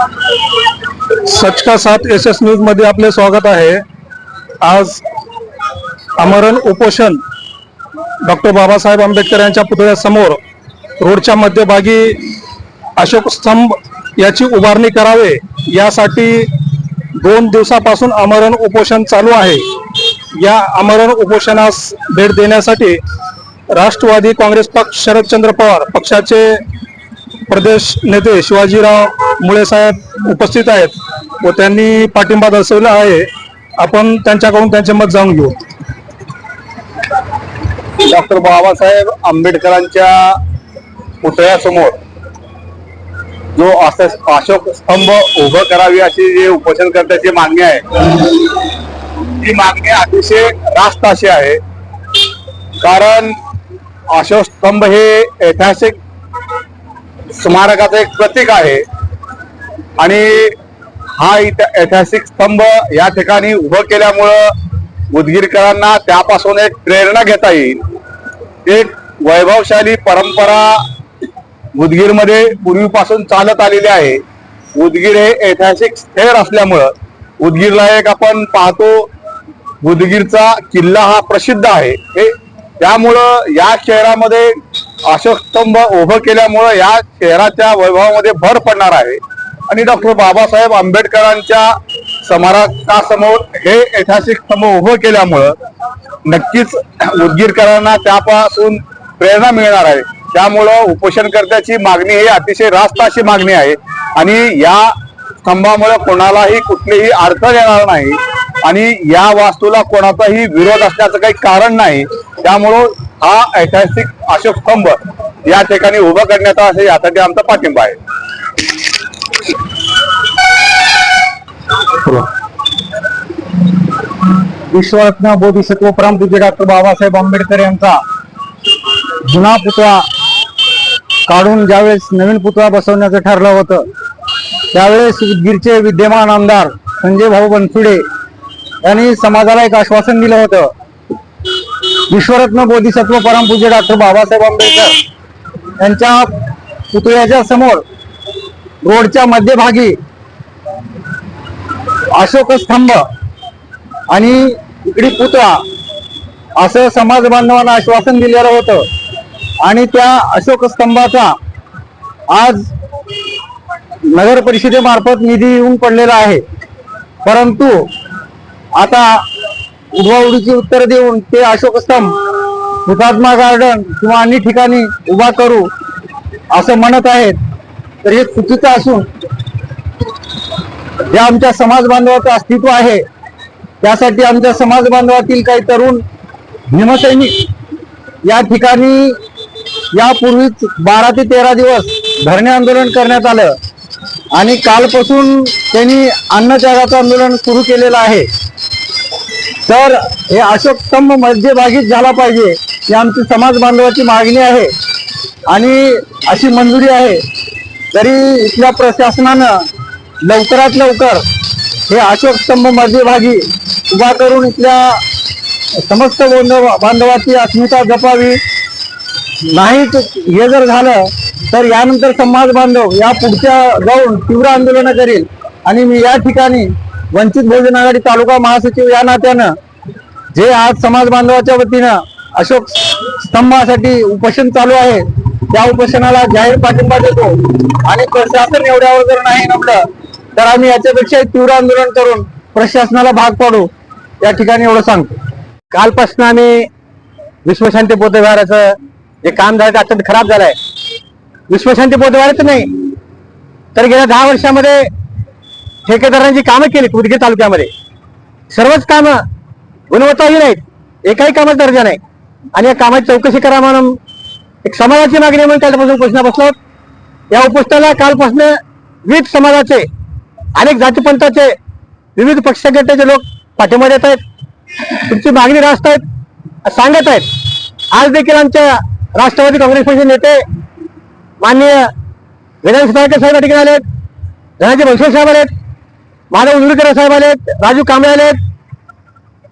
सच का साथ S S न्यूजमध्ये आपले स्वागत आहे. आज आमरण उपोषण डॉक्टर बाबासाहेब आंबेडकर यांच्या पुतळ्यासमोर रोडच्या मध्यभागी अशोक स्तंभ याची उभारणी करावे यासाठी दोन दिवसापासून आमरण उपोषण चालू आहे. या आमरण उपोषणास भेट देण्यासाठी राष्ट्रवादी काँग्रेस पक्ष शरदचंद्र पवार पक्षाचे प्रदेश नेते शिवाजीराव मुळे साहेब उपस्थित आहेत व त्यांनी पाठिंबा दर्शवला आहे. आपण त्यांच्याकडून त्यांचे मत जाणून घेऊ. डॉक्टर बाबासाहेब आंबेडकरांच्या पुतळ्यासमोर जो अशोक स्तंभ उभं करावी अशी जी उपोषणकर्त्याची मागणी आहे ती मागणी अतिशय रास्त अशी आहे. कारण अशोक स्तंभ हे ऐतिहासिक स्मारकाचं एक प्रतीक आहे. आणि हा इथ ऐतिहासिक स्तंभ या ठिकाणी उभं केल्यामुळं उदगीरकरांना त्यापासून एक प्रेरणा घेता येईल. एक वैभवशाली परंपरा उदगीरमध्ये पूर्वीपासून चालत आलेली आहे. उदगीर हे ऐतिहासिक स्थळ असल्यामुळं उदगीरला एक आपण पाहतो उदगीरचा किल्ला हा प्रसिद्ध आहे. हे त्यामुळं या शहरामध्ये अशोक स्तंभ उभं केल्यामुळं या शहराच्या वैभवामध्ये भर पडणार आहे. आणि डॉक्टर बाबासाहेब आंबेडकरांच्या स्मारकासमोर हे ऐतिहासिक स्तंभ उभं केल्यामुळं नक्कीच उदगीरकरांना त्यापासून प्रेरणा मिळणार आहे. त्यामुळं उपोषणकर्त्याची मागणी ही अतिशय रास्त अशी मागणी आहे आणि या स्तंभामुळे कोणालाही कुठलीही अडचण येणार नाही आणि या वास्तूला कोणाचाही विरोध असण्याचं काही कारण नाही. त्यामुळं हा ऐतिहासिक अशोक स्तंभ या ठिकाणी उभं करण्याचा असे यासाठी आमचा पाठिंबा आहे. विश्वरत्न बोधिसत्व परमपूज्य डॉक्टर बाबासाहेब आंबेडकर यांचा जुना पुतळा काढून ज्यावेळेस नवीन पुतळा बसवण्याचं ठरलं होतं त्यावेळेस उदगीरचे विद्यमान आमदार संजय भाऊ बनसुडे यांनी समाजाला एक आश्वासन दिलं होतं विश्वरत्न बोधिसत्व परमपूज्य डॉक्टर बाबासाहेब आंबेडकर यांच्या पुतळ्याच्या समोर रोडच्या मध्यभागी अशोक स्तंभ आणि इकडे पुतळा. असं समाज बांधवांना आश्वासन दिलेलं होतं. आणि त्या अशोक स्तंभाचा आज नगर परिषदेमार्फत निधी येऊन पडलेला आहे. परंतु आता उडवाउडीची उत्तर देऊन ते अशोक स्तंभ हुतात्मा गार्डन किंवा अन्य ठिकाणी उभा करू असं म्हणत आहेत. तर हे चुकीचं असून जे आमच्या समाज बांधवाचं अस्तित्व आहे. त्यासाठी आमच्या समाज बांधवातील काही तरुण भीमसैनिक या ठिकाणी यापूर्वीच बारा ते तेरा दिवस धरणे आंदोलन करण्यात आलं आणि कालपासून त्यांनी अन्नत्यागाचं आंदोलन सुरू केलेलं आहे. तर हे अशोक स्तंभ मध्यभागीच झाला पाहिजे ही आमची समाज बांधवाची मागणी आहे आणि अशी मंजुरी आहे. तरी इथल्या प्रशासनानं लवकरात लवकर हे अशोक स्तंभ मध्यभागी उभा करून इथल्या समस्त बांधवाची अस्मिता जपावी. नाही हे जर झालं तर यानंतर समाज बांधव या पुढच्या जाऊन तीव्र आंदोलन करेल. आणि मी या ठिकाणी वंचित बहुजन आघाडी तालुका महासचिव या नात्यानं जे आज समाज बांधवाच्या वतीनं अशोक स्तंभासाठी उपोषण चालू आहे त्या उपोषणाला जाहीर पाठिंबा देतो. आणि प्रशासन एवढ्यावर जर नाही नमलं तर आम्ही याच्यापेक्षा तीव्र आंदोलन करून प्रशासनाला भाग पाडू या ठिकाणी एवढं सांगतो. कालपासून आम्ही विश्वशांती बौद्धविहाराचं जे काम झालं ते अत्यंत खराब झालंय. विश्वशांती बौद्धविहाराचं नाही. तर गेल्या दहा वर्षामध्ये ठेकेदारांची कामं केली उदगीर तालुक्यामध्ये. सर्वच कामं गुणवत्ताही नाहीत. एकाही कामाचा दर्जा नाही. आणि या कामाची चौकशी करा म्हणून एक समाजाची मागणी म्हणून त्याच्यापासून उपोषणा बसलो या उपोषणाला कालपासून विविध समाजाचे अनेक जातीपंथाचे विविध पक्ष संघटनेचे लोक पाठिंबा देत आहेत. तुमची मागणी रास्त आहेत. सांगत आहेत. आज देखील आमच्या राष्ट्रवादी काँग्रेस पक्षाचे नेते माननीय वेदांत साहेब या ठिकाणी आले आहेत. धनाजी बनसोड साहेब आलेत माधव उंदुरकर साहेब आलेत राजू कांबळे आलेत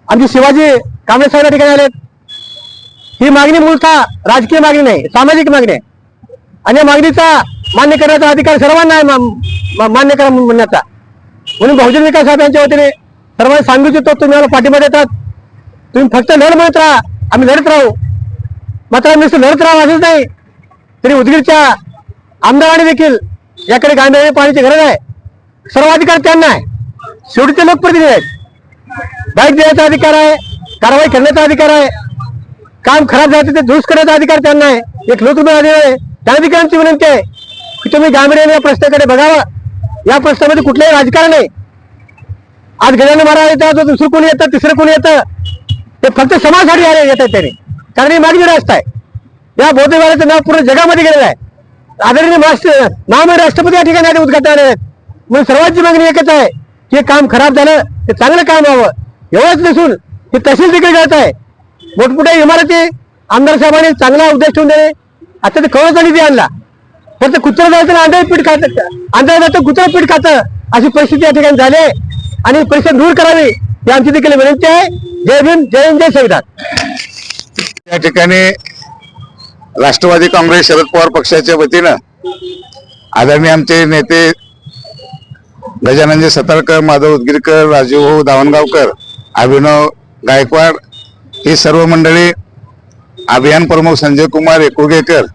आमचे शिवाजी कांबळे साहेब या ठिकाणी आलेत ही मागणी मूळतः राजकीय मागणी नाही सामाजिक मागणी आहे. आणि या मागणीचा मान्य करण्याचा अधिकार सर्वांना आहे मा- मान्य करा म्हणण्याचा. म्हणून बहुजन विकास साहेबांच्या वतीने सर्वांनी सांगू इच्छितो तुम्ही मला पाठिंबा देतात तुम्ही फक्त लढ म्हणत राहा. आम्ही लढत राहू. मात्र आम्ही लढत राहू असंच नाही. तरी उदगीरच्या आमदाराने देखील याकडे गांधीने पाण्याची गरज आहे. सर्व अधिकार त्यांना आहे. शेवटी ते लोकप्रतिनिधी आहेत. बाईक देण्याचा अधिकार आहे कारवाई करण्याचा अधिकार आहे. काम खराब झालं ते दुरुस्त करण्याचा अधिकार त्यांना आहे. एक लोकप्रतिनिधी अधिकार आहे. त्या अधिकारांची विनंती आहे. की तुम्ही गांभीर्याने या प्रश्नाकडे बघावं. या प्रश्नामध्ये कुठलंही राजकारण आहे आज गजानन महाराज येतात दुसरं कोणी येतं तिसरं कोणी येतं? ते फक्त समाजासाठी आले येत आहेत त्याने. कारण ही मागणी रास्त आहे. या बौद्ध विहाराचं नाव पूर्ण जगामध्ये गेलेलं आहे. आदरणीय राष्ट्र नाम राष्ट्रपती या ठिकाणी उद्घाटन आले. आहेत म्हणून सर्वांची मागणी एकच आहे की हे काम खराब झालं ते चांगलं काम व्हावं. एवढंच नसून हे तहसील देखील जात आहे. मोठमोठ्या इमारती आमदार साहेबांनी चांगला उद्देश ठेवून दिले. आता ते कवळचा निधी आणला. फक्त कुत्रं जायचं अंधार पीठ खात अंधार जातं कुत्रं पीठ खातं. अशी परिस्थिती या ठिकाणी झाली आणि परिस्थिती दूर करावी ही आमची देखील विनंती आहे. जय भीम जय हिंद जय संविधान. या ठिकाणी राष्ट्रवादी काँग्रेस शरद पवार पक्षाच्या वतीनं आदरणीय आमचे नेते गजाननजी सतारकर माधव उदगीरकर राजूभाऊ दावणगावकर अभिनव गायकवाड ही सर्व मंडळी अभियान प्रमुख संजय कुमार एकुळगेकर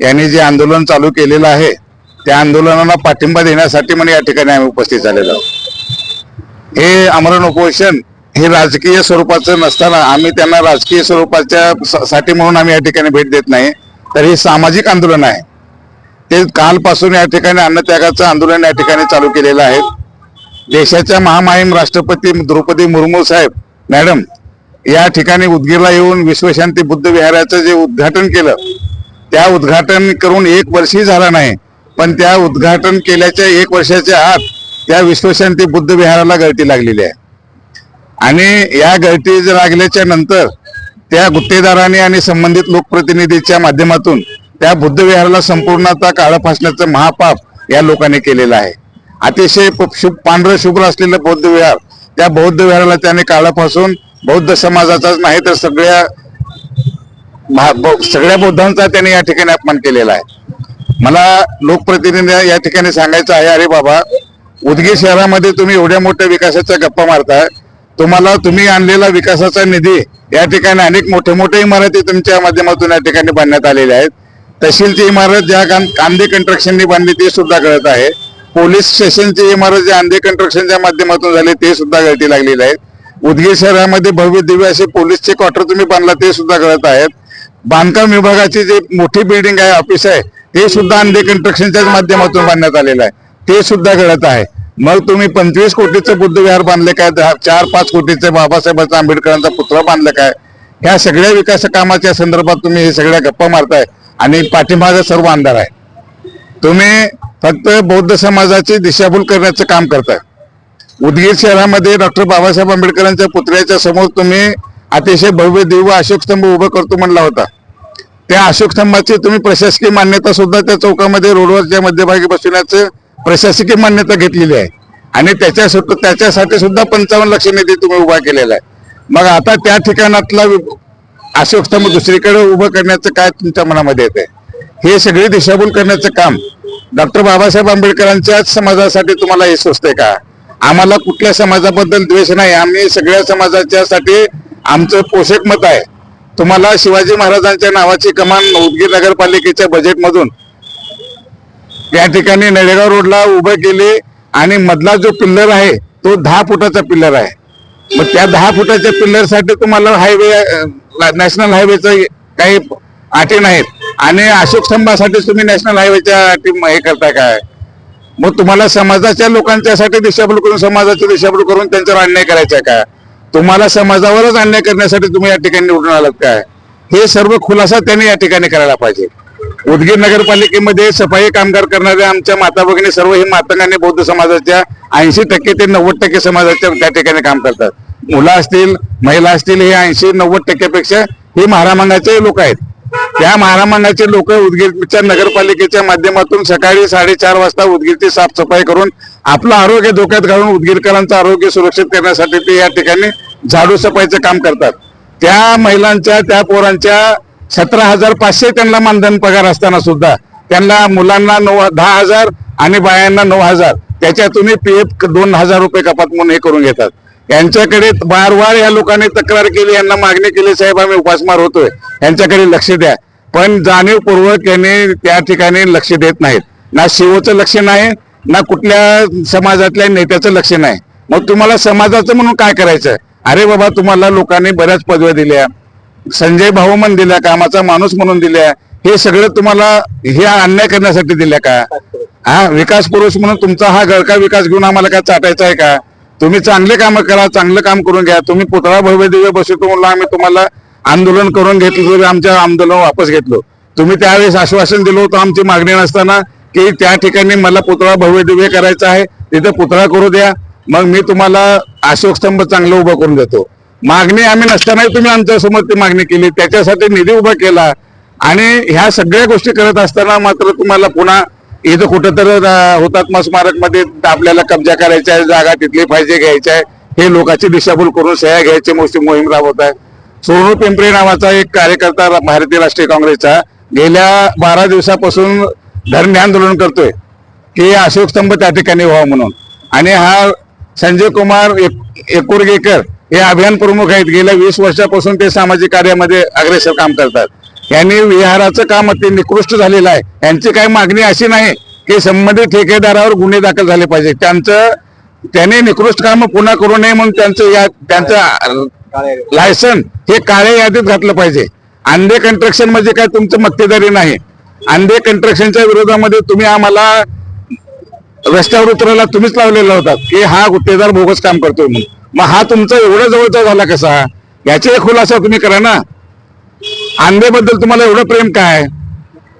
यांनी जे आंदोलन चालू केलेलं आहे त्या आंदोलनाला पाठिंबा देण्यासाठी म्हणून या ठिकाणी आम्ही उपस्थित झालेलो आहोत. हे आमरण उपोषण हे राजकीय स्वरूपाचं नसताना आम्ही त्यांना राजकीय स्वरूपाच्या साठी म्हणून आम्ही या ठिकाणी भेट देत नाही. तर हे सामाजिक आंदोलन आहे. ते कालपासून या ठिकाणी अन्नत्यागाचं आंदोलन या ठिकाणी चालू केलेलं आहे. देशाच्या महामाहिम राष्ट्रपती द्रौपदी मुर्मू साहेब मॅडम या ठिकाणी उदगीरला येऊन विश्वशांती बुद्ध विहाराचं जे उद्घाटन केलं त्या उद्घाटन करून एक वर्षही झाला नाही. पण त्या उद्घाटन केल्याच्या एक वर्षाच्या आत त्या विश्वशांती बुद्ध विहाराला गळती लागलेली आहे. आणि या गळती जर लागल्याच्या नंतर त्या गुत्तेदाराने आणि संबंधित लोकप्रतिनिधीच्या माध्यमातून त्या बुद्ध विहाराला संपूर्णतः काळं फासण्याचं महापाप या लोकांनी केलेलं आहे. अतिशय प- शुभ पांढरं शुभ्र असलेलं बौद्ध विहार त्या बौद्ध विहाराला त्याने काळं फासून बौद्ध समाजाचाच नाही तर सगळ्या सगळ्या बौद्धांचा त्यांनी या ठिकाणी अपमान केलेला आहे. मला लोकप्रतिनिधी या ठिकाणी सांगायचं आहे अरे बाबा उदगीर शहरामध्ये तुम्ही एवढ्या मोठ्या विकासाच्या गप्पा मारताय. तुम्हाला तुम्ही आणलेला विकासाचा निधी या ठिकाणी अनेक मोठे मोठे इमारती तुमच्या माध्यमातून या ठिकाणी बांधण्यात आलेल्या आहेत. तहसीलची इमारत ज्या कांदे कंट्रक्शननी बांधली ते सुद्धा कळत आहे. पोलीस स्टेशनची इमारत जे आंदे कंट्रक्शनच्या माध्यमातून झाले ते सुद्धा गळती लागलेले आहेत उदगीर शहरामध्ये भव्य दिव्य असे पोलीसचे क्वार्टर तुम्ही बांधला ते सुद्धा कळत आहेत. बांधकाम विभागाची जे मोठी बिल्डिंग आहे ऑफिस आहे ते सुद्धा अंधे कंस्ट्रक्शनच्याच माध्यमातून बांधण्यात आलेलं आहे. ते सुद्धा घडत आहे. मग तुम्ही पंचवीस कोटीचं बुद्ध विहार बांधले काय? दहा चार पाच कोटीचं बाबासाहेबांचा आंबेडकरांचा पुतळा बांधलं काय? ह्या सगळ्या विकास कामाच्या संदर्भात तुम्ही हे सगळ्या गप्पा मारताय आणि पाठीमागे सर्व अंधार आहे. तुम्ही फक्त बौद्ध समाजाची दिशाभूल करण्याचं काम करताय. उदगीर शहरामध्ये डॉक्टर बाबासाहेब आंबेडकरांच्या पुतळ्याच्या समोर तुम्ही अतिशय भव्य दिव्य अशोकस्तंभ उभं करतो म्हणला होता. त्या अशोक स्तंभाची तुम्ही प्रशासकीय मान्यता सुद्धा त्या चौकामध्ये रोडवरच्या मध्यभागी बसवण्याचं प्रशासकीय मान्यता घेतलेली आहे. आणि त्याच्या त्याच्यासाठी सुद्धा पंचावन्न लक्ष निधी तुम्ही उभा केलेला आहे. मग आता त्या ठिकाणातला अशोकस्तंभ अशोक स्तंभ दुसरीकडे उभं करण्याचं काय तुमच्या मनामध्ये येते हे सगळी दिशाभूल करण्याचं काम डॉक्टर बाबासाहेब आंबेडकरांच्याच समाजासाठी तुम्हाला हे सुचतंय का? आम्हाला कुठल्या समाजाबद्दल द्वेष नाही. आम्ही सगळ्या समाजाच्या साठी आमचं पोषक मत आहे. तुम्हाला शिवाजी महाराजांच्या नावाची कमान उदगीर नगरपालिकेच्या बजेटमधून या ठिकाणी नळेगाव रोडला उभं केले आणि मधला जो पिल्लर आहे तो दहा फुटाचा पिल्लर आहे. मग त्या दहा फुटाच्या पिल्लरसाठी तुम्हाला हायवे नॅशनल हायवेचं काही अटी नाहीत. आणि अशोक स्तंभासाठी तुम्ही नॅशनल हायवेच्या अटी हे करताय काय? मग तुम्हाला समाजाच्या लोकांच्यासाठी दिशाभूल करून समाजाची दिशाभूल करून त्यांच्यावर अन्याय करायचा आहे का? तुम्हाला समाजावरच अन्याय करण्यासाठी तुम्ही या ठिकाणी निवडून आलात काय हे सर्व खुलासा त्यांनी या ठिकाणी करायला पाहिजे. उदगीर नगरपालिकेमध्ये सफाई कामगार करणाऱ्या आमच्या माता भगिनी सर्व हे मातंगाने बौद्ध समाजाच्या ऐंशी टक्के ते नव्वद टक्के समाजाच्या त्या ठिकाणी काम करतात. मुलं असतील महिला असतील हे ऐंशी नव्वद टक्क्यापेक्षा हे महारामांगाचे लोक आहेत. त्या महारामांगाचे लोक उदगीरच्या नगरपालिकेच्या माध्यमातून सकाळी साडेचार वाजता उदगीरची साफसफाई करून आपलं आरोग्य धोक्यात घालून उदगीरकरांचं आरोग्य सुरक्षित करण्यासाठी ते या ठिकाणी झाडू सफाईचं काम करतात. त्या महिलांच्या त्या पोरांच्या सतरा हजार पाचशे त्यांना मानधन पगार असताना सुद्धा त्यांना मुलांना नऊ दहा हजार आणि बायांना नऊ हजार. त्याच्यातूनही पी एफ दोन हजार रुपये कपात म्हणून हे करून घेतात. यांच्याकडे वारंवार या लोकांनी तक्रार केली यांना मागणी केली साहेब आम्ही उपासमार होतोय. यांच्याकडे लक्ष द्या. पण जाणीवपूर्वक यांनी त्या ठिकाणी लक्ष देत नाहीत. ना शिवचं लक्ष नाही ना कुठल्या समाजातल्या नेत्याचं लक्ष नाही. मग तुम्हाला समाजाचं म्हणून काय करायचं अरे बाबा तुम्हाला लोकांनी बऱ्याच पदव्या दिल्या. संजय भाऊ म्हणून दिल्या कामाचा माणूस म्हणून दिल्या. हे सगळं तुम्हाला हे अन्याय करण्यासाठी दिल्या का? हा विकास पुरुष म्हणून तुमचा हा गळका विकास घेऊन आम्हाला काय चाटायचा आहे का? तुम्ही चांगले काम करा चांगलं काम करून घ्या. तुम्ही पुतळा भव्य दिव्य बसवतो म्हणून आम्ही तुम्हाला आंदोलन करून घेतलं तरी आमच्या आंदोलन वापस घेतलं. तुम्ही त्यावेळेस आश्वासन दिलं होतं आमची मागणी नसताना की त्या ठिकाणी मला पुतळा भव्य दिव्य करायचा आहे तिथे पुतळा करू द्या. मग मी तुम्हाला अशोकस्तंभ चांगलं उभं करून देतो. मागणी आम्ही नसतानाही तुम्ही आमच्यासमोर ती मागणी केली. त्याच्यासाठी निधी उभा केला. आणि ह्या सगळ्या गोष्टी करत असताना मात्र तुम्हाला पुन्हा इथं कुठं तर हुतात्मा स्मारकमध्ये आपल्याला कब्जा करायचा आहे जागा तिथली पाहिजे घ्यायची आहे. हे लोकांची दिशाभूल करून सह्या घ्यायची मोठी मोहीम राबवत आहे. सोनू पिंपरे नावाचा एक कार्यकर्ता भारतीय राष्ट्रीय काँग्रेसचा गेल्या बारा दिवसापासून धरणे आंदोलन करतोय. की अशोक स्तंभ त्या ठिकाणी व्हावा म्हणून. आणि हा संजय कुमार एक- एकुरगेकर हे अभियान प्रमुख आहेत. गेल्या वीस वर्षापासून ते सामाजिक कार्यामध्ये अग्रेसर काम करतात. यांनी विहाराचं काम ते निकृष्ट झालेलं आहे. यांची काही मागणी अशी नाही की संबंधित ठेकेदारावर गुन्हे दाखल झाले पाहिजे त्यांचं त्यांनी निकृष्ट काम पुन्हा करू नये म्हणून त्यांचं या त्यांचं लायसन हे काळ्या यादीत घातलं पाहिजे. अंधे कंट्रक्शन म्हणजे काय तुमचं मक्तेदारी नाही. अंधे कंट्रक्शनच्या विरोधामध्ये तुम्ही आम्हाला रस्त्यावर उतरायला तुम्हीच लावलेला होता. की हा गुत्तेदार बोगस काम करतोय म्हणून. मग हा तुमचा एवढा जवळचा झाला कसा? याचे खुलासा तुम्ही करा ना. आंबेबद्दल तुम्हाला एवढं प्रेम काय?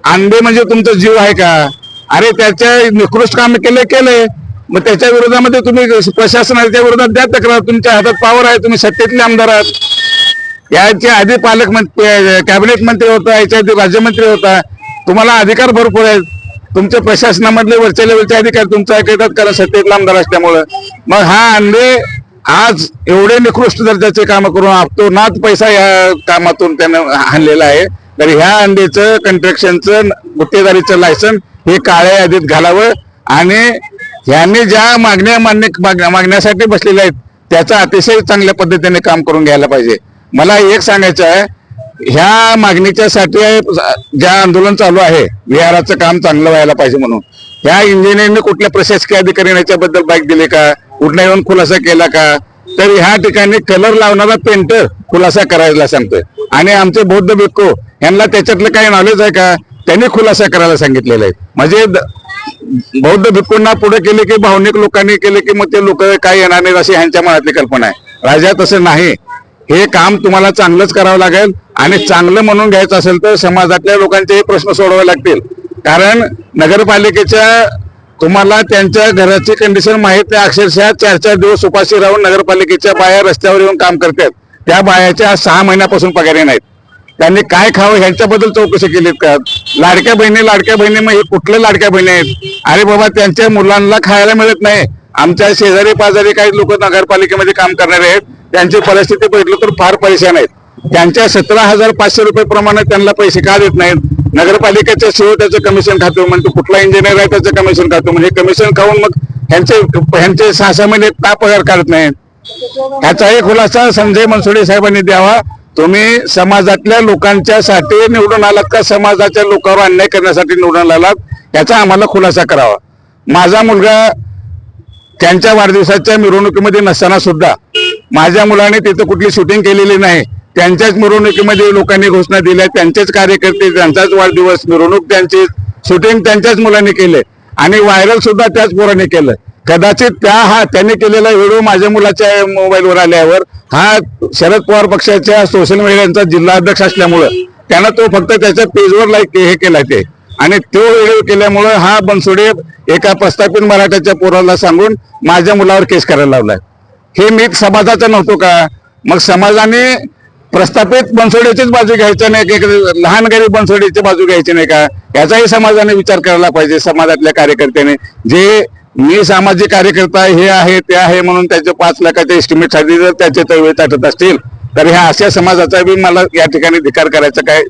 आंबे म्हणजे तुमचा जीव आहे का? अरे त्याच्या निकृष्ट काम केले केले. मग त्याच्या विरोधामध्ये तुम्ही प्रशासनाच्या विरोधात द्या तक्रार. तुमच्या हातात पावर आहे तुम्ही सत्तेतले आमदार आहात. याच्या आधी पालकमंत्री कॅबिनेट मंत्री होता याच्या आधी राज्यमंत्री होता. तुम्हाला अधिकार भरपूर आहेत. तुमच्या प्रशासनामधले वरच्या लेवलचे अधिकार तुमचा ऐकतात कारण सत्तेतला आमदार असल्यामुळं. मग हा अंडे आज एवढे निकृष्ट दर्जाचे काम करून आपतो नाच पैसा या कामातून त्यानं आणलेला आहे. तर ह्या अंडेचं कंस्ट्रक्शनचं गुत्तेदारीचं लायसन हे काळ्या यादीत घालावं आणि ह्यांनी ज्या मागण्या मान्य मागण्यासाठी बसलेल्या आहेत त्याचं अतिशय चांगल्या पद्धतीने काम करून घ्यायला पाहिजे. मला एक सांगायचं आहे ह्या मागणीच्या साठी ज्या आंदोलन चालू आहे विहाराचं काम चांगलं व्हायला पाहिजे म्हणून. ह्या इंजिनियरने कुठल्या प्रशासकीय अधिकाऱ्याने याच्याबद्दल बाईक दिली का? कुठला येऊन खुलासा केला का? तर ह्या ठिकाणी कलर लावणारा पेंटर खुलासा करायला सांगतोय. आणि आमचे बौद्ध भिक्खू यांना त्याच्यातलं काही नॉलेज आहे का? त्यांनी खुलासा करायला सांगितलेला आहे. म्हणजे द- बौद्ध भिक्कूंना पुढे केले की भावनिक लोकांनी केले की मग ते लोक काय येणार नाहीत अशी ह्यांच्या मनातली कल्पना आहे. राजा तसं नाही. हे काम तुम्हाला चांगलंच करावं लागेल आणि चांगलं म्हणून घ्यायचं असेल तर समाजातल्या लोकांचे प्रश्न सोडवावे लागतील. कारण नगरपालिकेच्या तुम्हाला त्यांच्या घराची कंडिशन माहीत नाही. अक्षरशः चार चार दिवस उपाशी राहून नगरपालिकेच्या बाया रस्त्यावर येऊन काम करतात. त्या बायाच्या सहा महिन्यापासून पगारी नाहीत. त्यांनी काय खावं ह्यांच्याबद्दल चौकशी केलीत का लाडक्या बहिणी लाडक्या बहिणी मग हे कुठल्या लाडक्या बहिणी आहेत? अरे बाबा त्यांच्या मुलांना खायला मिळत नाही. आमच्या शेजारी पाजारी काही लोक नगरपालिकेमध्ये काम करणारे आहेत. त्यांची परिस्थिती बघितलं तर फार परेशान आहेत त्यांच्या सतरा हजार पाचशे रुपये प्रमाणे त्यांना पैसे का देत नाहीत? नगरपालिकेच्या शिव त्याचं कमिशन खातो म्हणजे कुठला इंजिनियर आहे त्याचं कमिशन खातो म्हणजे कमिशन खाऊन मग ह्यांचे ह्यांचे सहा सहा महिने का पगार काढत नाहीत? ह्याचाही खुलासा संजय मनसुडे साहेबांनी द्यावा. तुम्ही समाजातल्या लोकांच्या साठी निवडून आलात का? समाजाच्या लोकांवर अन्याय करण्यासाठी निवडून आलात? याचा आम्हाला खुलासा करावा. माझा मुलगा त्यांच्या वाढदिवसाच्या मिरवणुकीमध्ये नसताना सुद्धा माझ्या मुलाने तिथं कुठली शूटिंग केलेली नाही. त्यांच्याच मिरवणुकीमध्ये लोकांनी घोषणा दिल्या. त्यांचेच कार्यकर्ते त्यांचाच वाढदिवस मिरवणूक त्यांची शूटिंग त्यांच्याच मुलांनी केले. आणि व्हायरल सुद्धा त्याच पोराने केलं. कदाचित त्या हा त्यांनी केलेला व्हिडिओ माझ्या मुलाच्या मोबाईलवर आल्यावर हा शरद पवार पक्षाच्या सोशल मीडियाचा जिल्हा अध्यक्ष असल्यामुळं त्यानं तो फक्त त्याच्या पेजवर लाईक हे केलाय ते. आणि तो व्हिडिओ केल्यामुळं हा बनसोडे एका प्रस्थापित मराठ्याच्या पोराला सांगून माझ्या मुलावर केस करायला लावलाय. हे मी समाजाचा नव्हतो का? मग समाजाने प्रस्थापित बनसोड्याचीच बाजू घ्यायचं नाही की? लहान गरीब बनसोड्याची बाजू घ्यायची नाही का? याचाही समाजाने विचार करायला पाहिजे समाजातल्या कार्यकर्त्याने. जे मी सामाजिक कार्यकर्ता हे आहे ते आहे म्हणून त्याचे पाच लाखाच्या एस्टिमेटसाठी जर त्याचे तळवे ताटत असतील तर ह्या अशा समाजाचा बी मला या ठिकाणी धिकार करायचा काय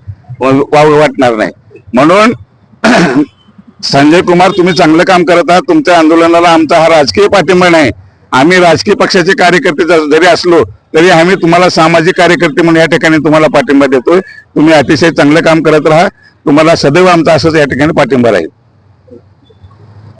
वाव वाटणार नाही. म्हणून संजय कुमार तुम्ही चांगलं काम करत आहात तुमच्या आंदोलनाला आमचा हा राजकीय पाठिंबा नाही आम्ही राजकीय पक्षाचे कार्यकर्ते ज- जरी असलो तरी आम्ही तुम्हाला सामाजिक कार्यकर्ते म्हणून या ठिकाणी तुम्हाला पाठिंबा देतोय. तुम्ही अतिशय चांगलं काम करत राहा. तुम्हाला सदैव आमचा असंच या ठिकाणी पाठिंबा राहील.